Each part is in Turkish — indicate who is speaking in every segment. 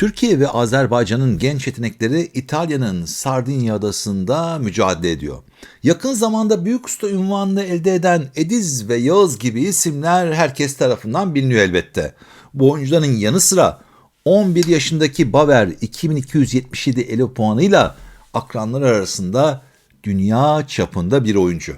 Speaker 1: Türkiye ve Azerbaycan'ın genç yetenekleri İtalya'nın Sardinya adasında mücadele ediyor. Yakın zamanda büyük usta ünvanını elde eden Ediz ve Yağız gibi isimler herkes tarafından biliniyor elbette. Bu oyuncuların yanı sıra 11 yaşındaki Baver 2277 elo puanıyla akranlar arasında dünya çapında bir oyuncu.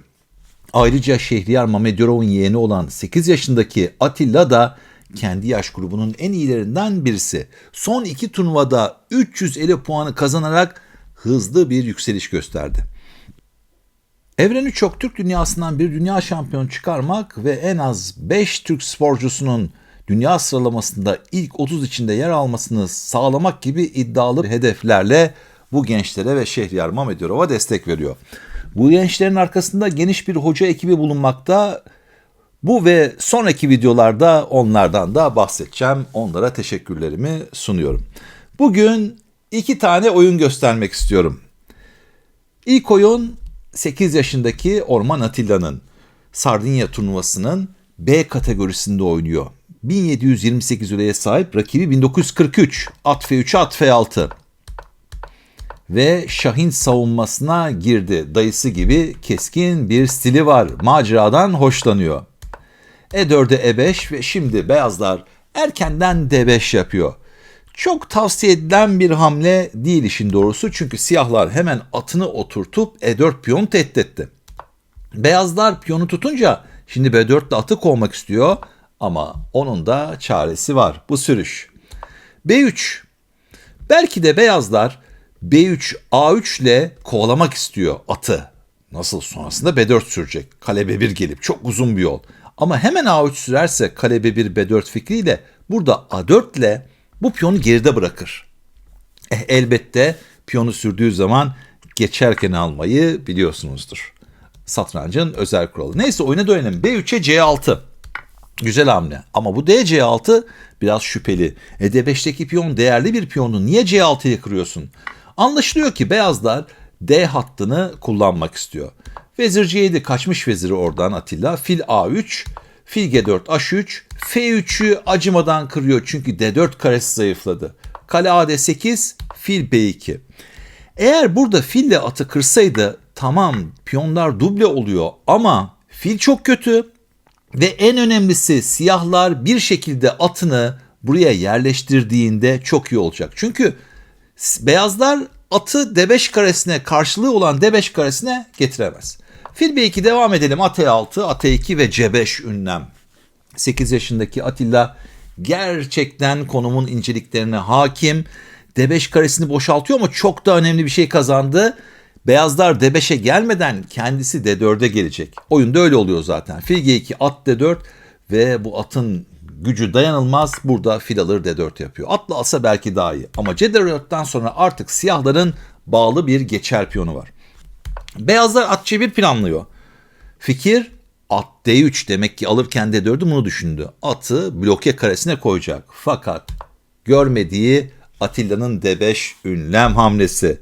Speaker 1: Ayrıca Şehriyar Mamedyorov'un yeğeni olan 8 yaşındaki Atilla da kendi yaş grubunun en iyilerinden birisi. Son iki turnuvada 350 puanı kazanarak hızlı bir yükseliş gösterdi. Evreni çok Türk dünyasından bir dünya şampiyonu çıkarmak ve en az 5 Türk sporcusunun dünya sıralamasında ilk 30 içinde yer almasını sağlamak gibi iddialı hedeflerle bu gençlere ve Şehriyar Mamedyorov'a destek veriyor. Bu gençlerin arkasında geniş bir hoca ekibi bulunmakta. Bu ve sonraki videolarda onlardan da bahsedeceğim. Onlara teşekkürlerimi sunuyorum. Bugün iki tane oyun göstermek istiyorum. İlk oyun 8 yaşındaki Orman Atilla'nın Sardinya turnuvasının B kategorisinde oynuyor. 1728 liraya sahip rakibi 1943 at F3 at F6 ve Şahin savunmasına girdi. Dayısı gibi keskin bir stili var. Maceradan hoşlanıyor. E4'e E5 ve şimdi beyazlar erkenden D5 yapıyor. Çok tavsiye edilen bir hamle değil işin doğrusu çünkü siyahlar hemen atını oturtup E4 piyon tehdit etti. Beyazlar piyonu tutunca şimdi B4 ile atı kovmak istiyor ama onun da çaresi var bu sürüş. B3 belki de beyazlar B3 A3 ile kovalamak istiyor atı. Nasıl sonrasında B4 sürecek. Kale B1 gelip çok uzun bir yol. Ama hemen A3 sürerse kale B1 B4 fikriyle burada A4 ile bu piyonu geride bırakır. Eh, elbette piyonu sürdüğü zaman geçerken almayı biliyorsunuzdur. Satrancın özel kuralı. Neyse oyuna dönelim. B3'e C6. Güzel hamle. Ama bu D C6 biraz şüpheli. E D5'teki piyon değerli bir piyonu niye C6'ya kırıyorsun? Anlaşılıyor ki beyazlar D hattını kullanmak istiyor. Vezir C7 kaçmış veziri oradan Atilla. Fil A3, fil G4 H3, F3'ü acımadan kırıyor çünkü D4 karesi zayıfladı. Kale AD8, fil B2. Eğer burada fille atı kırsaydı tamam piyonlar duble oluyor ama fil çok kötü ve en önemlisi siyahlar bir şekilde atını buraya yerleştirdiğinde çok iyi olacak. Çünkü beyazlar atı D5 karesine karşılığı olan D5 karesine getiremez. Fil B2 devam edelim. At E6, At E2 ve C5 ünlem. 8 yaşındaki Atilla gerçekten konumun inceliklerine hakim. D5 karesini boşaltıyor ama çok da önemli bir şey kazandı. Beyazlar D5'e gelmeden kendisi D4'e gelecek. Oyunda öyle oluyor zaten. Fil G2, at D4 ve bu atın gücü dayanılmaz. Burada fil alır D4 yapıyor. Atla alsa belki daha iyi. Ama C4'ten sonra artık siyahların bağlı bir geçer piyonu var. Beyazlar at C1 planlıyor. Fikir at D3 demek ki alırken D4'ü bunu düşündü. Atı bloke karesine koyacak. Fakat görmediği Atilla'nın D5 ünlem hamlesi.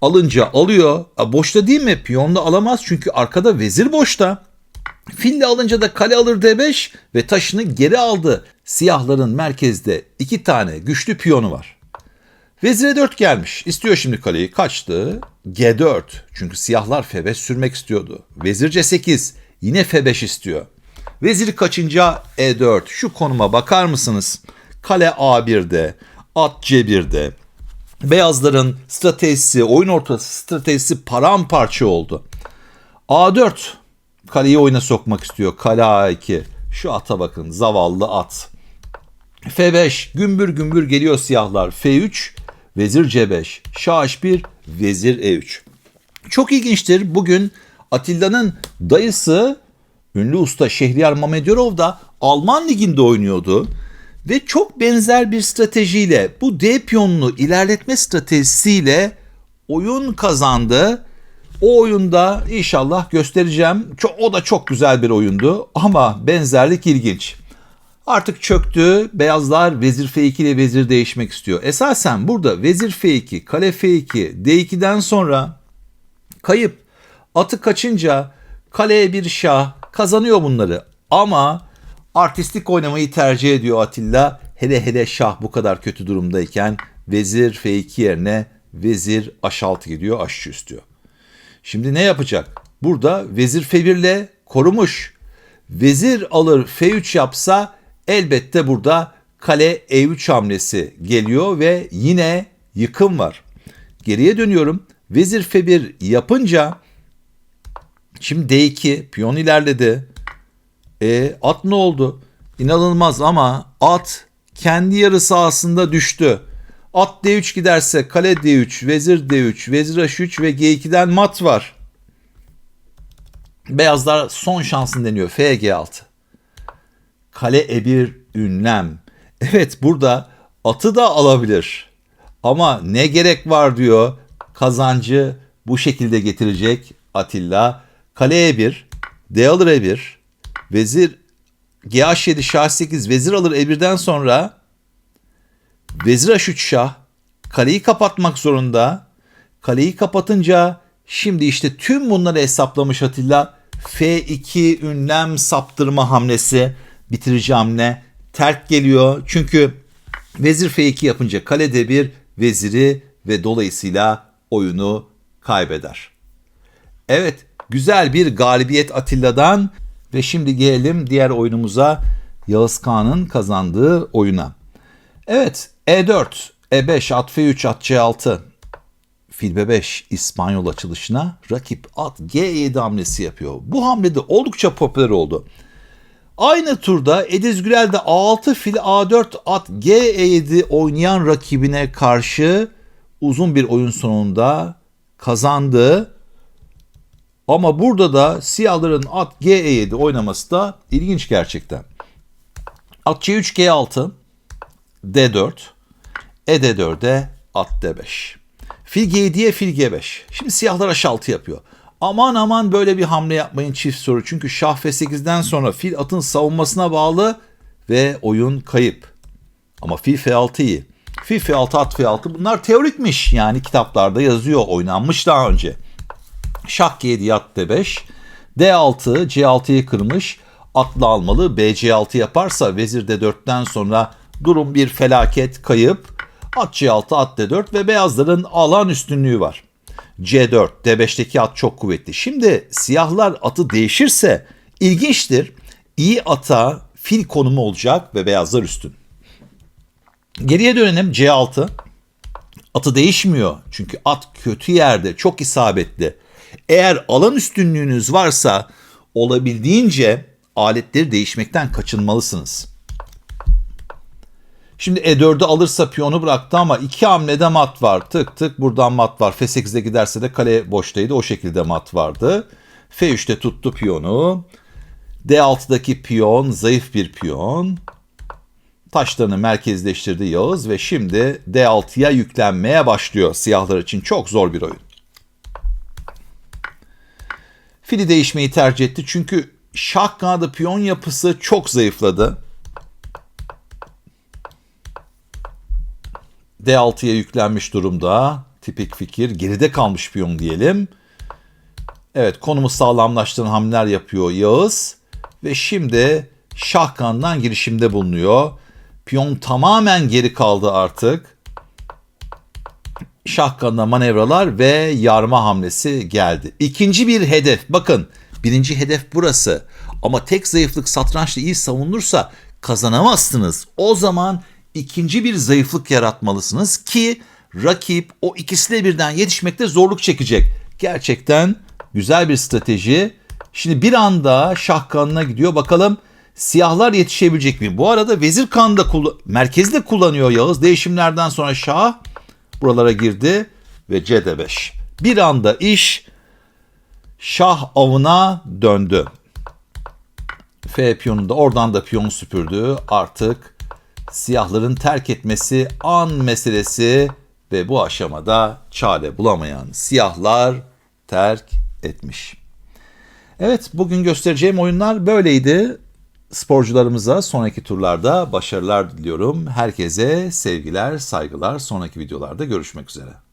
Speaker 1: Alınca alıyor. A, boşta değil mi? Piyonla alamaz çünkü arkada vezir boşta. Fille alınca da kale alır D5 ve taşını geri aldı. Siyahların merkezde iki tane güçlü piyonu var. Vezire 4 gelmiş. İstiyor şimdi kaleyi. Kaçtı? G4. Çünkü siyahlar F5 sürmek istiyordu. Vezir C8. Yine F5 istiyor. Vezir kaçınca E4. Şu konuma bakar mısınız? Kale A1'de. At C1'de. Beyazların stratejisi, oyun ortası stratejisi paramparça oldu. A4 kaleyi oyuna sokmak istiyor. Kale A2. Şu ata bakın zavallı at. F5 gümbür gümbür geliyor siyahlar. F3 vezir C5. Şah H1 vezir E3. Çok ilginçtir. Bugün Atilla'nın dayısı ünlü usta Şehriyar Mamedyorov da Alman liginde oynuyordu ve çok benzer bir stratejiyle bu D piyonunu ilerletme stratejisiyle oyun kazandı. O oyunda inşallah göstereceğim. O da çok güzel bir oyundu ama benzerlik ilginç. Artık çöktü. Beyazlar vezir F2 ile vezir değişmek istiyor. Esasen burada vezir F2, kale F2, D2'den sonra kayıp atı kaçınca kaleye bir şah kazanıyor bunları. Ama artistik oynamayı tercih ediyor Atilla. Hele hele şah bu kadar kötü durumdayken vezir F2 yerine vezir H6 gidiyor, H3 istiyor. Şimdi ne yapacak? Burada vezir F1 ile korumuş. Vezir alır F3 yapsa elbette burada kale E3 hamlesi geliyor ve yine yıkım var. Geriye dönüyorum. Vezir F1 yapınca şimdi D2 piyon ilerledi. E at ne oldu? İnanılmaz ama at kendi yarı sahasında düştü. At D3 giderse kale D3, vezir D3, vezir H3 ve G2'den mat var. Beyazlar son şansın deniyor. FG6. Kale E1 ünlem. Evet burada atı da alabilir. Ama ne gerek var diyor. Kazancı bu şekilde getirecek Atilla. Kale E1, D alır E1, vezir G7 şah 8 vezir alır E1'den sonra vezir H3 şah kaleyi kapatmak zorunda. Kaleyi kapatınca şimdi işte tüm bunları hesaplamış Atilla. F2 ünlem saptırma hamlesi bitirici hamle terk geliyor. Çünkü vezir F2 yapınca kale D1 veziri ve dolayısıyla oyunu kaybeder. Evet güzel bir galibiyet Atilla'dan ve şimdi gelelim diğer oyunumuza Yağız Kağan'ın kazandığı oyuna. Evet E4, E5, at F3, at C6, fil B5 İspanyol açılışına rakip at G7 hamlesi yapıyor. Bu hamlede oldukça popüler oldu. Aynı turda Ediz Gürel de A6 fil A4 at G7 oynayan rakibine karşı uzun bir oyun sonunda kazandı. Ama burada da siyahların at G7 oynaması da ilginç gerçekten. At C3 G6 D4 E D4'e at D5. Fil G7'ye fil G5. Şimdi siyahlar H6 yapıyor. Aman aman böyle bir hamle yapmayın çift soru. Çünkü şah F8'den sonra fil atın savunmasına bağlı ve oyun kayıp. Ama fil F6 iyi. Fil F6 at F6 bunlar teorikmiş. Yani kitaplarda yazıyor oynanmış daha önce. Şah G7 at D5. D6 C6'yı kırmış. Atlı almalı. BC6 yaparsa vezir D4'ten sonra durum bir felaket kayıp. At C6 at D4 ve beyazların alan üstünlüğü var. C4 D5'teki at çok kuvvetli. Şimdi siyahlar atı değişirse ilginçtir. İyi ata fil konumu olacak ve beyazlar üstün. Geriye dönelim C6. Atı değişmiyor. Çünkü at kötü yerde çok isabetli. Eğer alan üstünlüğünüz varsa olabildiğince aletleri değişmekten kaçınmalısınız. Şimdi E4'ü alırsa piyonu bıraktı ama iki hamlede mat var. Tık tık buradan mat var. F8'e giderse de kale boştaydı. O şekilde mat vardı. F3'te tuttu piyonu. D6'daki piyon zayıf bir piyon. Taşlarını merkezleştirdi Yağız ve şimdi D6'ya yüklenmeye başlıyor. Siyahlar için çok zor bir oyun. Fili değişmeyi tercih etti çünkü şah kanadı piyon yapısı çok zayıfladı. D6'ya yüklenmiş durumda. Tipik fikir. Geride kalmış piyon diyelim. Evet konumu sağlamlaştıran hamleler yapıyor Yağız. Ve şimdi şah kanından girişimde bulunuyor. Piyon tamamen geri kaldı artık. Şah kanına manevralar ve yarma hamlesi geldi. İkinci bir hedef. Bakın birinci hedef burası. Ama tek zayıflık satrançta iyi savunulursa kazanamazsınız. O zaman ikinci bir zayıflık yaratmalısınız ki rakip o ikisiyle birden yetişmekte zorluk çekecek. Gerçekten güzel bir strateji. Şimdi bir anda şah kanına gidiyor. Bakalım siyahlar yetişebilecek mi? Bu arada vezir kanı da merkezde kullanıyor Yağız. Değişimlerden sonra şah buralara girdi ve CD5. Bir anda iş şah avına döndü. F piyonu da oradan da piyon süpürdü. Artık siyahların terk etmesi an meselesi ve bu aşamada çare bulamayan siyahlar terk etmiş. Evet bugün göstereceğim oyunlar böyleydi. Sporcularımıza sonraki turlarda başarılar diliyorum. Herkese sevgiler, saygılar. Sonraki videolarda görüşmek üzere.